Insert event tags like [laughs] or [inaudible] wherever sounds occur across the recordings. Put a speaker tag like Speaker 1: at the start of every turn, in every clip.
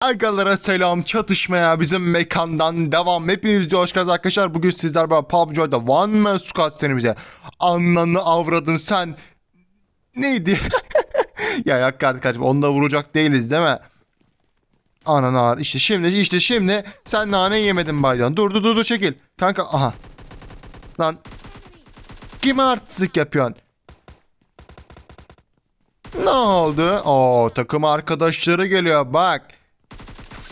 Speaker 1: Agalara selam çatışmaya bizim mekandan devam. Hepiniz de hoş geldiniz arkadaşlar. Bugün sizler beraber PUBG'da One Man Squad serimize anlanı avradın sen. Neydi? [laughs] ya yak kardeşim onu da vuracak değiliz değil mi? Anan ağır. İşte şimdi işte şimdi sen nane yemedin baydan. Dur dur dur dur çekil. Kanka aha. Lan. Kime artistlik yapıyorsun? Ne oldu? Oo takım arkadaşları geliyor bak.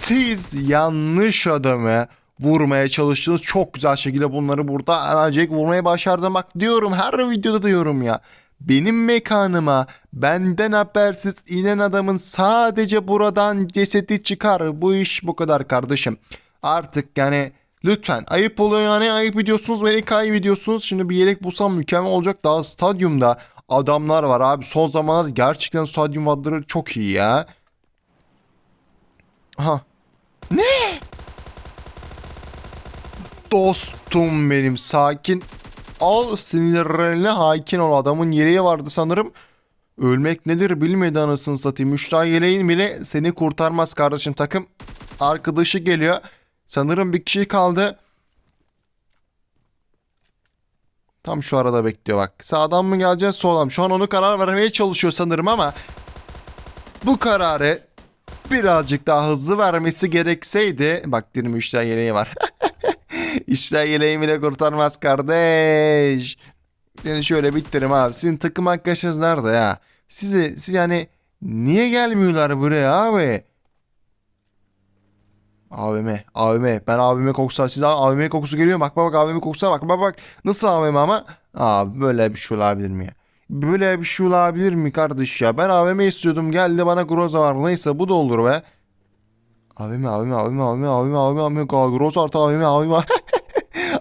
Speaker 1: Siz yanlış adamı vurmaya çalıştınız. Çok güzel şekilde bunları burada hemencek vurmaya başardım. Bak diyorum her videoda diyorum ya. Benim mekanıma benden habersiz inen adamın sadece buradan cesedi çıkar. Bu iş bu kadar kardeşim. Artık yani lütfen ayıp oluyor yani ayıp ediyorsunuz beni kaybediyorsunuz. Şimdi bir yelek bulsam mükemmel olacak. Daha stadyumda adamlar var abi. Son zamanlarda gerçekten stadyum adları çok iyi ya. Aha. Ne? Dostum benim sakin. Al sinirlerine hakim ol. Adamın yeleği vardı sanırım. Ölmek nedir bilmedi anasını satayım. Müştah yeleğin bile seni kurtarmaz kardeşim. Takım arkadaşı geliyor. Sanırım bir kişi kaldı. Tam şu arada bekliyor bak. Sağdan mı geleceğiz soldan mı? Şu an onu karar vermeye çalışıyor sanırım ama bu kararı birazcık daha hızlı vermesi gerekseydi. Bak dilim işler yeleği var. [laughs] işler yeleği bile kurtarmaz kardeş. Seni şöyle bitiririm abi. Sizin takım arkadaşınız nerede ya? Sizi, siz yani niye gelmiyorlar buraya abi? AVM, AVM. Ben AVM kokusu, siz AVM kokusu geliyor. Bak bak bak AVM kokusuna bak. Bak bak. Nasıl AVM ama? Abi böyle bir şey olabilir mi ya? Böyle bir şey olabilir mi kardeş ya? Ben AVM istiyordum. Geldi bana Groza var. Neyse bu da olur be. AVM, AVM, AVM, AVM, AVM, AVM, AVM, Groza artı AVM, AVM.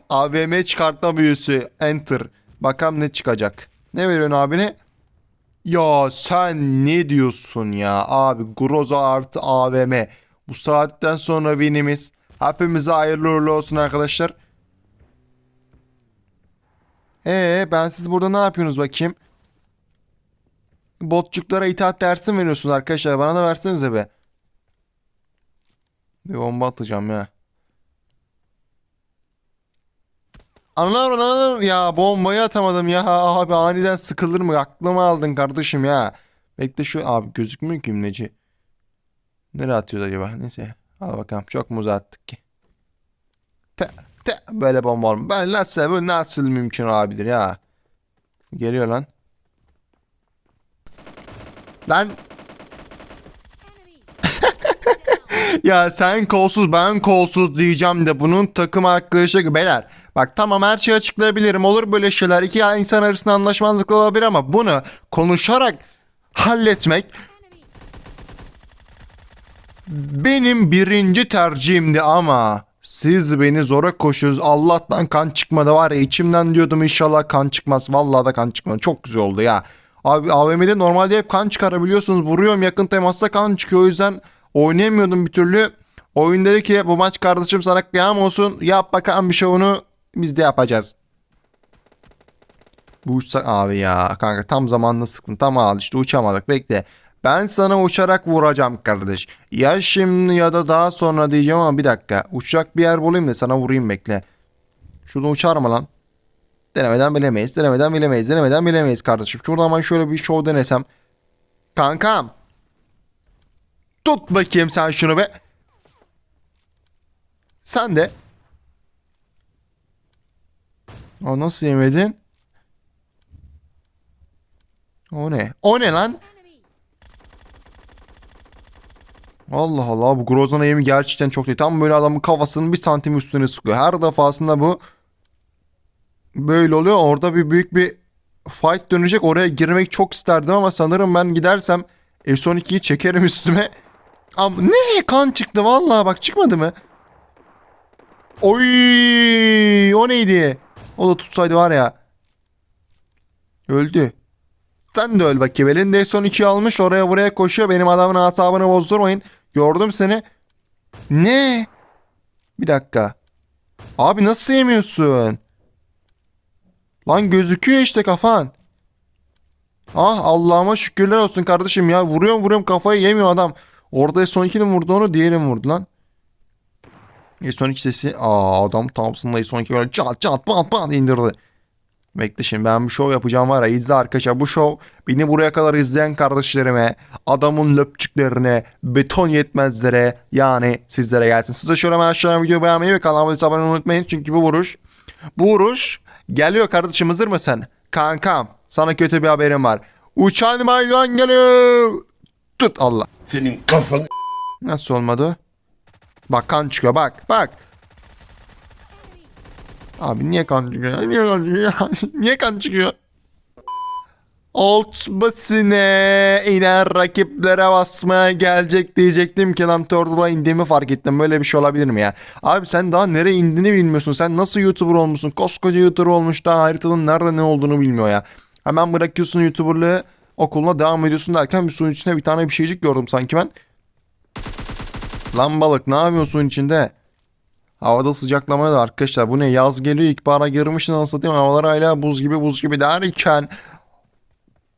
Speaker 1: AVM çıkartma büyüsü. Enter. Bakalım ne çıkacak. Ne veriyorsun abine? Ya sen ne diyorsun ya? Abi Groza artı AVM. Bu saatten sonra binimiz. Hepimize hayırlı uğurlu olsun arkadaşlar. Ee ben siz burada ne yapıyorsunuz bakayım? Botçuklara itaat dersi mi veriyorsunuz arkadaşlar? Bana da versenize be. Bir bomba atacağım ya. Anlar anlar ya bombayı atamadım ya abi aniden sıkılır mı aklımı aldın kardeşim ya. Bekle şu abi gözükmüyor ki imleci. Nereye atıyoruz acaba? Neyse. Al bakalım. Çok mu uzattık ki? Pe, te, böyle bomba olma. Ben nasıl, bu nasıl mümkün olabilir ya? Geliyor lan. Lan [laughs] ya sen kolsuz ben kolsuz diyeceğim de bunun takım arkadaşı beyler. Bak tamam her şeyi açıklayabilirim. Olur böyle şeyler. İki insan arasında anlaşmazlık olabilir ama bunu konuşarak halletmek benim birinci tercihimdi ama siz beni zora koşuyorsunuz. Allah'tan kan çıkmadı var ya içimden diyordum inşallah kan çıkmaz. Vallahi da kan çıkmadı. Çok güzel oldu ya. Abi AVM'de normalde hep kan çıkarabiliyorsunuz. Vuruyorum yakın temasta kan çıkıyor. O yüzden oynayamıyordum bir türlü. Oyun dedi ki bu maç kardeşim sana kıyam olsun. Yap bakalım bir onu biz de yapacağız. Bu uçsak abi ya kanka tam zamanında sıktın. Tam al işte uçamadık bekle. Ben sana uçarak vuracağım kardeş. Ya şimdi ya da daha sonra diyeceğim ama bir dakika. Uçacak bir yer bulayım da sana vurayım bekle. Şuradan uçar mı lan? Denemeden bilemeyiz. Denemeden bilemeyiz. Denemeden bilemeyiz kardeşim. Şuradan ben şöyle bir show denesem. Kankam. Tut bakayım sen şunu be. Sen de. O nasıl yemedin? O ne? O ne lan? Allah Allah bu Grozan'a yemi gerçekten çok değil. Tam böyle adamın kafasının bir santim üstüne sıkıyor. Her defasında bu böyle oluyor. Orada bir büyük bir fight dönecek. Oraya girmek çok isterdim ama sanırım ben gidersem F-12'yi çekerim üstüme. Ama ne kan çıktı vallahi bak çıkmadı mı? Oy o neydi? O da tutsaydı var ya. Öldü. Sen de öl bakayım. Elinde son 2 almış oraya buraya koşuyor. Benim adamın asabını bozdurmayın. Gördüm seni. Ne? Bir dakika. Abi nasıl yemiyorsun? Lan gözüküyor işte kafan. Ah Allah'ıma şükürler olsun kardeşim ya. Vuruyorum vuruyorum kafayı yemiyor adam. Orada son 2'nin vurdu onu diğeri vurdu lan? E son 2 sesi. Aa adam Thompson'la son 2 böyle çat çat pat pat indirdi. Bekle şimdi ben bir show yapacağım var ya izle arkadaşlar bu show beni buraya kadar izleyen kardeşlerime adamın löpçüklerine beton yetmezlere yani sizlere gelsin. Siz de şöyle hemen aşağıdan videoyu beğenmeyi ve kanalıma abone olmayı unutmayın çünkü bu vuruş bu vuruş geliyor kardeşim hazır mısın? Kankam sana kötü bir haberim var. Uçan maydan geliyor. Tut Allah.
Speaker 2: Senin kafanı
Speaker 1: Nasıl olmadı? Bak kan çıkıyor bak bak. Abi niye kan çıkıyor? Niye kan çıkıyor? niye kan çıkıyor? Alt basine inen rakiplere basmaya gelecek diyecektim ki lan Turtle'a indiğimi fark ettim. Böyle bir şey olabilir mi ya? Abi sen daha nereye indiğini bilmiyorsun. Sen nasıl YouTuber olmuşsun? Koskoca YouTuber olmuş daha haritanın nerede ne olduğunu bilmiyor ya. Hemen bırakıyorsun YouTuber'lığı okuluna devam ediyorsun derken bir suyun içine bir tane bir şeycik gördüm sanki ben. Lan balık ne yapıyorsun suyun içinde? Havada sıcaklamaya da arkadaşlar bu ne yaz geliyor ilkbahara girmiş nasıl satayım havalar hala buz gibi buz gibi derken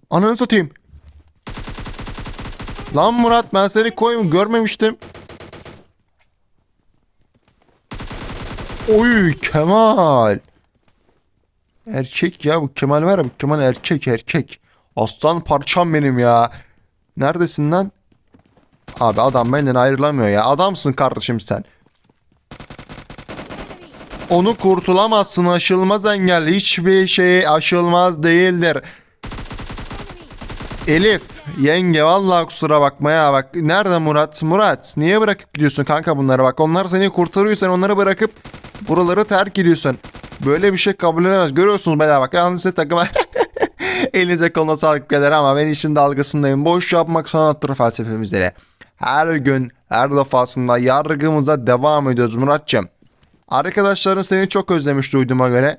Speaker 1: Ananı satayım. Lan Murat ben seni koyum görmemiştim. Oy Kemal. Erkek ya bu Kemal var ya bu Kemal erkek erkek. Aslan parçam benim ya. Neredesin lan? Abi adam benden ayrılamıyor ya. Adamsın kardeşim sen. Onu kurtulamazsın aşılmaz engel. Hiçbir şey aşılmaz değildir. Elif yenge vallahi kusura bakma ya. Bak nerede Murat? Murat niye bırakıp gidiyorsun kanka bunları? Bak onlar seni kurtarıyor sen onları bırakıp buraları terk ediyorsun. Böyle bir şey kabul edemez. Görüyorsunuz bela bak yalnız takıma [laughs] elinize koluna sağlık kadar ama ben işin dalgasındayım. Boş yapmak sanattır felsefemizde. Her gün her defasında yargımıza devam ediyoruz Muratcığım. Arkadaşların seni çok özlemiş duyduğuma göre.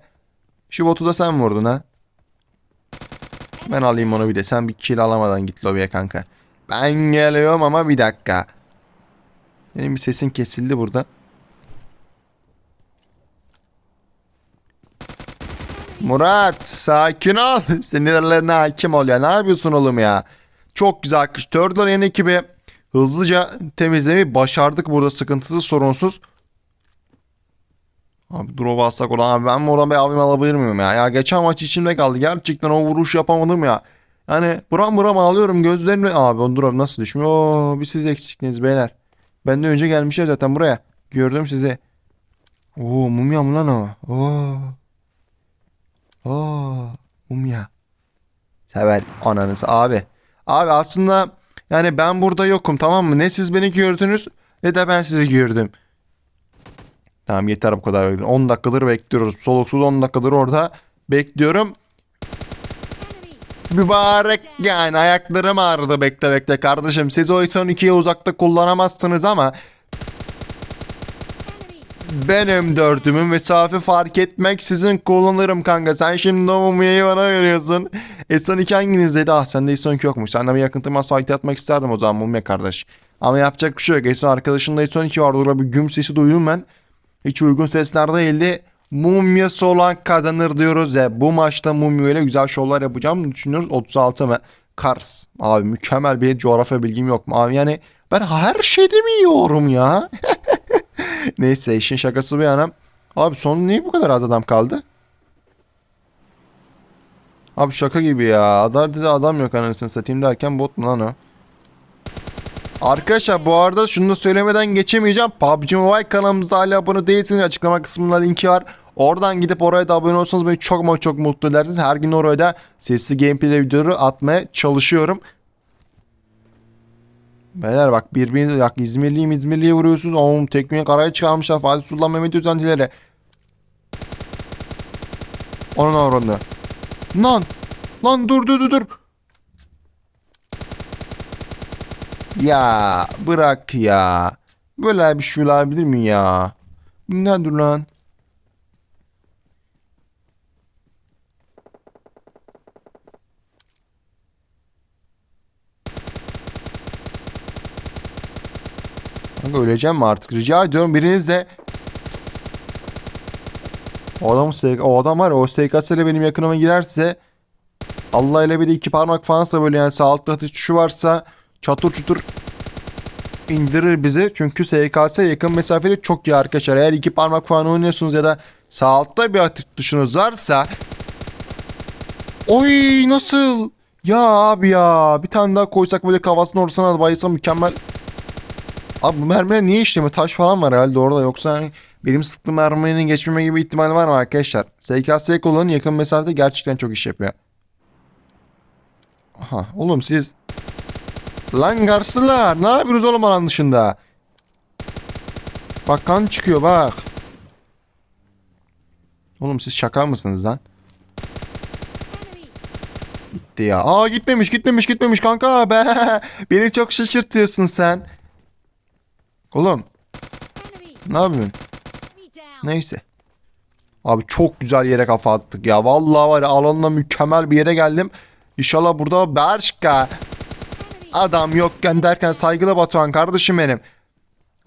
Speaker 1: Şu botu da sen vurdun ha ben alayım onu bir de. Sen bir kill alamadan git lobiye kanka. Ben geliyorum ama bir dakika. Benim bir sesin kesildi burada. Murat sakin ol. [laughs] Sinirlerine hakim ol ya. Ne yapıyorsun oğlum ya? Çok güzel kış. Turtle yeni ekibi hızlıca temizlemeyi başardık burada sıkıntısız sorunsuz. Abi drop alsak olan abi ben mi oradan bir abim alabilir miyim ya? Ya geçen maç içimde kaldı. Gerçekten o vuruş yapamadım ya. Yani buram buram ağlıyorum gözlerimle. Abi o drop nasıl düşmüyor? Oo, bir siz eksiktiniz beyler. Benden önce gelmişler zaten buraya. Gördüm sizi. Oo mumya mı lan o? Oo. Oo mumya. Sever ananız abi. Abi aslında yani ben burada yokum tamam mı? Ne siz beni gördünüz ne de ben sizi gördüm. Tamam yeter bu kadar. 10 dakikadır bekliyoruz. Soluksuz 10 dakikadır orada bekliyorum. Mübarek yani ayaklarım ağrıdı bekle bekle kardeşim. Siz o 12'yi uzakta kullanamazsınız ama benim dördümün mesafe fark etmek sizin kullanırım kanka. Sen şimdi o mumyayı bana veriyorsun. S12 hanginizdeydi? Ah sende S12 yokmuş. Senden bir yakın temas site atmak isterdim o zaman mumya kardeş. Ama yapacak bir şey yok. S12 arkadaşında S12 vardı. Orada bir güm sesi duydum ben. Hiç uygun sesler değildi. Mumyası olan kazanır diyoruz ya. Bu maçta Mumya ile güzel şovlar yapacağım düşünüyoruz. 36 mı? Kars. Abi mükemmel bir coğrafya bilgim yok mu? Abi yani ben her şeyde mi yiyorum ya? [laughs] Neyse işin şakası bir yana. Abi son niye bu kadar az adam kaldı? Abi şaka gibi ya. Adam dedi adam yok anasını satayım derken bot mu lan o? Arkadaşlar bu arada şunu da söylemeden geçemeyeceğim. PUBG Mobile kanalımızda hala abone değilseniz açıklama kısmında linki var. Oradan gidip oraya da abone olsanız beni çok ama çok mutlu edersiniz. Her gün oraya da sesli gameplay videoları atmaya çalışıyorum. Beyler bak birbirinize bak İzmirliyim İzmirli'ye vuruyorsunuz. Oğlum tekmeye karaya çıkarmışlar Fatih Sultan Mehmet Özentileri. Onun oranı. Lan. Lan dur dur dur dur. Ya bırak ya. Böyle bir şey olabilir mi ya? Nedir lan? Kanka öleceğim mi artık? Rica ediyorum biriniz de o adam, o adam var ya o ile benim yakınıma girerse Allah ile bir de iki parmak falansa böyle yani sağ altta ateş tuşu varsa çatır çutur indirir bizi. Çünkü SKS yakın mesafeli çok iyi arkadaşlar. Eğer iki parmak falan oynuyorsunuz ya da sağ altta bir atış tuşunuz varsa Oy nasıl? Ya abi ya bir tane daha koysak böyle kafasının ortasına bayılsa mükemmel. Abi bu mermiler niye işlemiyor? Taş falan var herhalde orada yoksa hani benim sıktığım merminin geçmeme gibi ihtimal var mı arkadaşlar? SKS kullanın yakın mesafede gerçekten çok iş yapıyor. Aha oğlum siz Lan garsılar ne yapıyorsunuz oğlum alan dışında? Bak kan çıkıyor bak. Oğlum siz şaka mısınız lan? Gitti ya. Aa gitmemiş gitmemiş gitmemiş kanka [laughs] be. Beni çok şaşırtıyorsun sen. Oğlum ne yapıyorsun? Neyse. Abi çok güzel yere kafa attık ya. Vallahi var ya alanla mükemmel bir yere geldim. İnşallah burada Berşka adam yokken derken saygılı Batuhan kardeşim benim.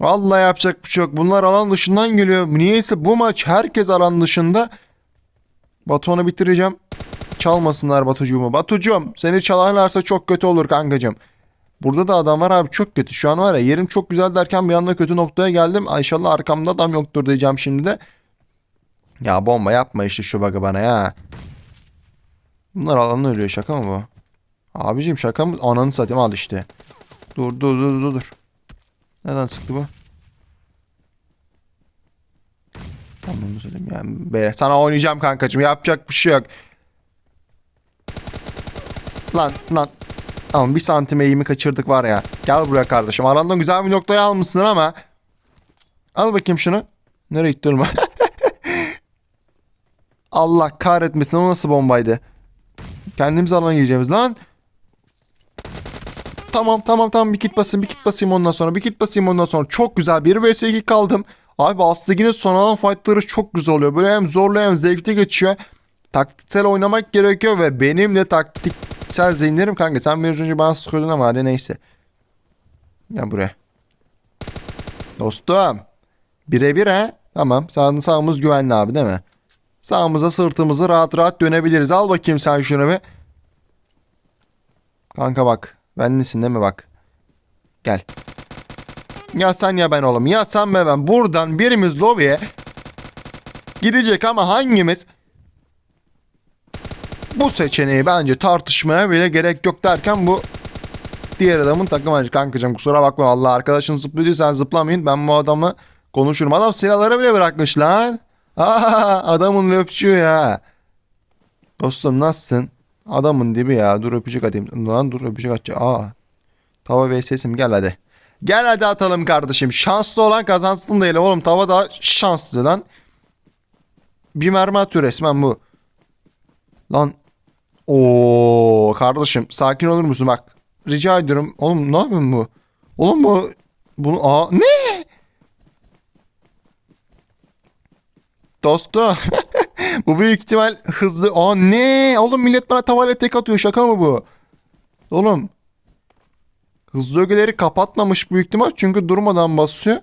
Speaker 1: Vallahi yapacak bir şey yok. Bunlar alan dışından geliyor. Niyeyse bu maç herkes alan dışında. Batuhan'ı bitireceğim. Çalmasınlar Batucuğumu. Batucuğum seni çalarlarsa çok kötü olur kankacığım. Burada da adam var abi çok kötü. Şu an var ya yerim çok güzel derken bir anda kötü noktaya geldim. İnşallah arkamda adam yoktur diyeceğim şimdi de. Ya bomba yapma işte şu bug'ı bana ya. Bunlar alanı ölüyor şaka mı bu? Abicim şaka mı? Ananı satayım al işte. Dur dur dur dur dur. Neden sıktı bu? Ananı satayım yani. Be, sana oynayacağım kankacığım yapacak bir şey yok. Lan lan. Tamam bir santim eğimi kaçırdık var ya. Gel buraya kardeşim. Arandan güzel bir noktaya almışsın ama. Al bakayım şunu. Nereye gitti durma. [laughs] Allah kahretmesin o nasıl bombaydı. Kendimiz alana gireceğimiz lan. Tamam tamam tamam bir kit basayım bir kit basayım ondan sonra bir kit basayım ondan sonra. Çok güzel 1 vs 2 kaldım. Abi aslında son alan fightları çok güzel oluyor. Böyle hem zorlu hem zevkli geçiyor. Taktiksel oynamak gerekiyor ve benim de taktiksel zihinlerim kanka. Sen biraz önce bana sıkıyordun ama hadi neyse. Gel buraya. Dostum. Birebir he. Tamam sağ, sağımız güvenli abi değil mi? Sağımıza sırtımızı rahat rahat dönebiliriz. Al bakayım sen şunu bir. Kanka bak. Benlisin değil mi bak. Gel. Ya sen ya ben oğlum. Ya sen ve ben. Buradan birimiz lobiye gidecek ama hangimiz bu seçeneği bence tartışmaya bile gerek yok derken bu diğer adamın takım arkadaşı. Kankacığım kusura bakma Allah arkadaşın zıplıyor sen zıplamayın. Ben bu adamla konuşurum. Adam silahları bile bırakmış lan. Aa, adamın öpçüğü ya. Dostum nasılsın? Adamın dibi ya. Dur öpücük atayım. Lan dur öpücük atacağım. Aa. Tava vs'im gel hadi. Gel hadi atalım kardeşim. Şanslı olan kazansın değil oğlum. Tava da şanslı lan. Bir mermi atıyor resmen bu. Lan. Oo kardeşim sakin olur musun bak. Rica ediyorum. Oğlum ne yapıyorsun bu? Oğlum bu bunu aa ne? Dostum. [laughs] [laughs] bu büyük ihtimal hızlı. Aa ne? Oğlum millet bana tavale tek atıyor. Şaka mı bu? Oğlum. Hızlı ögeleri kapatmamış büyük ihtimal. Çünkü durmadan basıyor.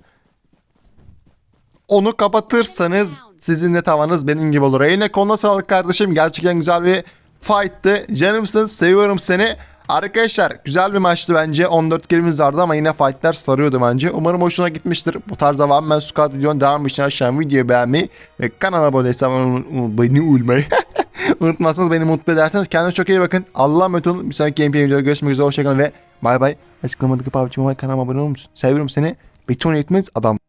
Speaker 1: Onu kapatırsanız sizin de tavanız benim gibi olur. Eline koluna sağlık kardeşim. Gerçekten güzel bir fight'tı. Canımsın. Seviyorum seni. Arkadaşlar güzel bir maçtı bence. 14 kilimiz vardı ama yine fightler sarıyordu bence. Umarım hoşuna gitmiştir. Bu tarz devam ben Squad videonun devam için aşağı videoyu beğenmeyi ve kanala abone beni ulmayı [laughs] unutmazsanız beni mutlu ederseniz kendinize çok iyi bakın. Allah'a emanet olun. Bir sonraki gameplay videoda görüşmek üzere. Hoşçakalın ve bay bay. Açıklamadaki PUBG Mobile kanalıma abone musun? Seviyorum seni. Beton yetmez adam.